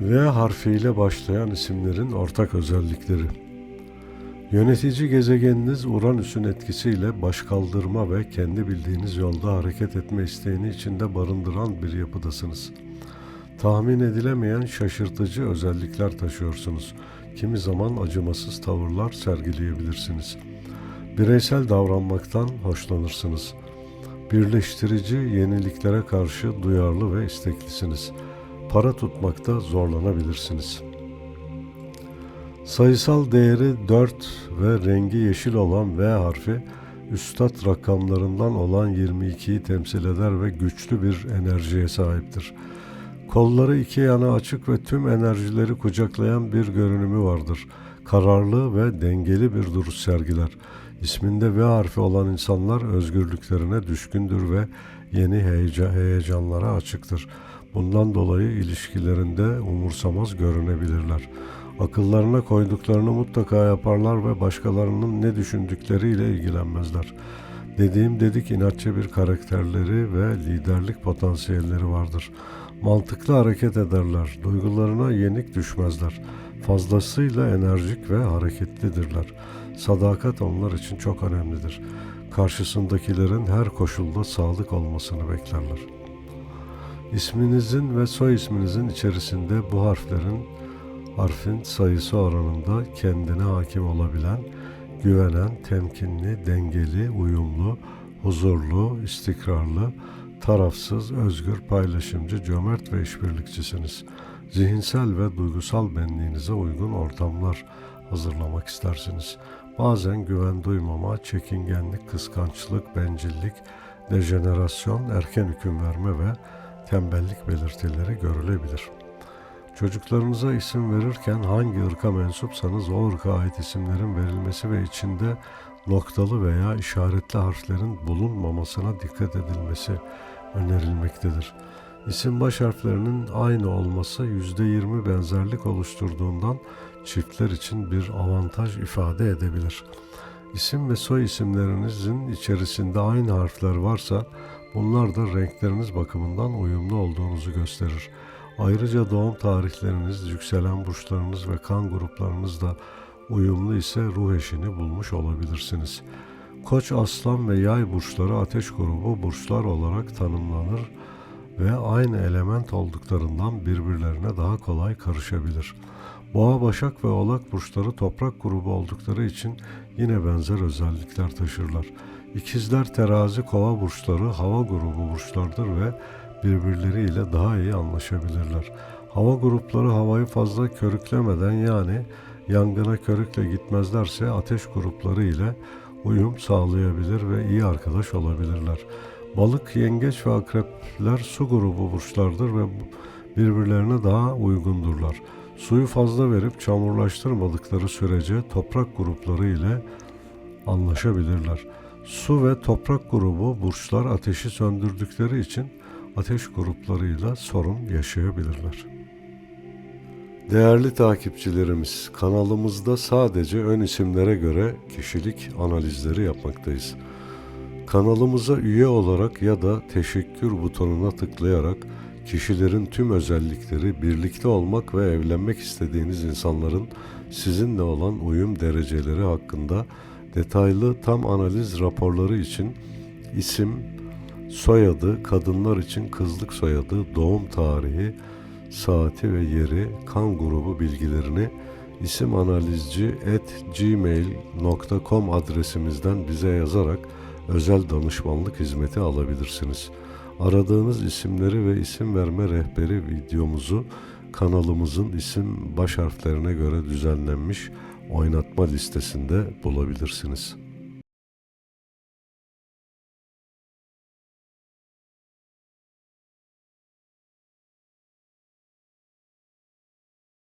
V harfiyle başlayan isimlerin ortak özellikleri. Yönetici gezegeniniz Uranüs'ün etkisiyle başkaldırma ve kendi bildiğiniz yolda hareket etme isteğini içinde barındıran bir yapıdasınız. Tahmin edilemeyen şaşırtıcı özellikler taşıyorsunuz. Kimi zaman acımasız tavırlar sergileyebilirsiniz. Bireysel davranmaktan hoşlanırsınız. Birleştirici yeniliklere karşı duyarlı ve isteklisiniz. Para tutmakta zorlanabilirsiniz. Sayısal değeri 4 ve rengi yeşil olan V harfi, üstad rakamlarından olan 22'yi temsil eder ve güçlü bir enerjiye sahiptir. Kolları iki yana açık ve tüm enerjileri kucaklayan bir görünümü vardır. Kararlı ve dengeli bir duruş sergiler. İsminde V harfi olan insanlar özgürlüklerine düşkündür ve yeni heyeca, heyecanlara açıktır. Bundan dolayı ilişkilerinde umursamaz görünebilirler. Akıllarına koyduklarını mutlaka yaparlar ve başkalarının ne düşündükleriyle ilgilenmezler. Dediğim dedik inatçı bir karakterleri ve liderlik potansiyelleri vardır. Mantıklı hareket ederler, duygularına yenik düşmezler. Fazlasıyla enerjik ve hareketlidirler. Sadakat onlar için çok önemlidir. Karşısındakilerin her koşulda sadık olmasını beklerler. İsminizin ve soy isminizin içerisinde bu harflerin harfin sayısı oranında kendine hakim olabilen, güvenen, temkinli, dengeli, uyumlu, huzurlu, istikrarlı, tarafsız, özgür, paylaşımcı, cömert ve işbirlikçisiniz. Zihinsel ve duygusal benliğinize uygun ortamlar hazırlamak istersiniz. Bazen güven duymama, çekingenlik, kıskançlık, bencillik, dejenerasyon, erken hüküm verme ve tembellik belirtileri görülebilir. Çocuklarınıza isim verirken hangi ırka mensupsanız o ırka ait isimlerin verilmesi ve içinde noktalı veya işaretli harflerin bulunmamasına dikkat edilmesi önerilmektedir. İsim baş harflerinin aynı olması %20 benzerlik oluşturduğundan çiftler için bir avantaj ifade edebilir. İsim ve soy isimlerinizin içerisinde aynı harfler varsa bunlar da renkleriniz bakımından uyumlu olduğunuzu gösterir. Ayrıca doğum tarihleriniz, yükselen burçlarınız ve kan gruplarınız da uyumlu ise ruh eşini bulmuş olabilirsiniz. Koç, aslan ve yay burçları ateş grubu burçlar olarak tanımlanır ve aynı element olduklarından birbirlerine daha kolay karışabilir. Boğa, Başak ve Oğlak burçları toprak grubu oldukları için yine benzer özellikler taşırlar. İkizler, Terazi, Kova burçları hava grubu burçlardır ve birbirleriyle daha iyi anlaşabilirler. Hava grupları havayı fazla körüklemeden yani yangına körükle gitmezlerse ateş grupları ile uyum sağlayabilir ve iyi arkadaş olabilirler. Balık, yengeç ve akrepler su grubu burçlardır ve birbirlerine daha uygundurlar. Suyu fazla verip çamurlaştırmadıkları sürece toprak grupları ile anlaşabilirler. Su ve toprak grubu burçlar ateşi söndürdükleri için ateş gruplarıyla sorun yaşayabilirler. Değerli takipçilerimiz, kanalımızda sadece ön isimlere göre kişilik analizleri yapmaktayız. Kanalımıza üye olarak ya da teşekkür butonuna tıklayarak kişilerin tüm özellikleri, birlikte olmak ve evlenmek istediğiniz insanların sizinle olan uyum dereceleri hakkında detaylı tam analiz raporları için isim, soyadı, kadınlar için kızlık soyadı, doğum tarihi, saati ve yeri, kan grubu bilgilerini isim analizci at gmail.com adresimizden bize yazarak özel danışmanlık hizmeti alabilirsiniz. Aradığınız isimleri ve isim verme rehberi videomuzu kanalımızın isim baş harflerine göre düzenlenmiş oynatma listesinde bulabilirsiniz.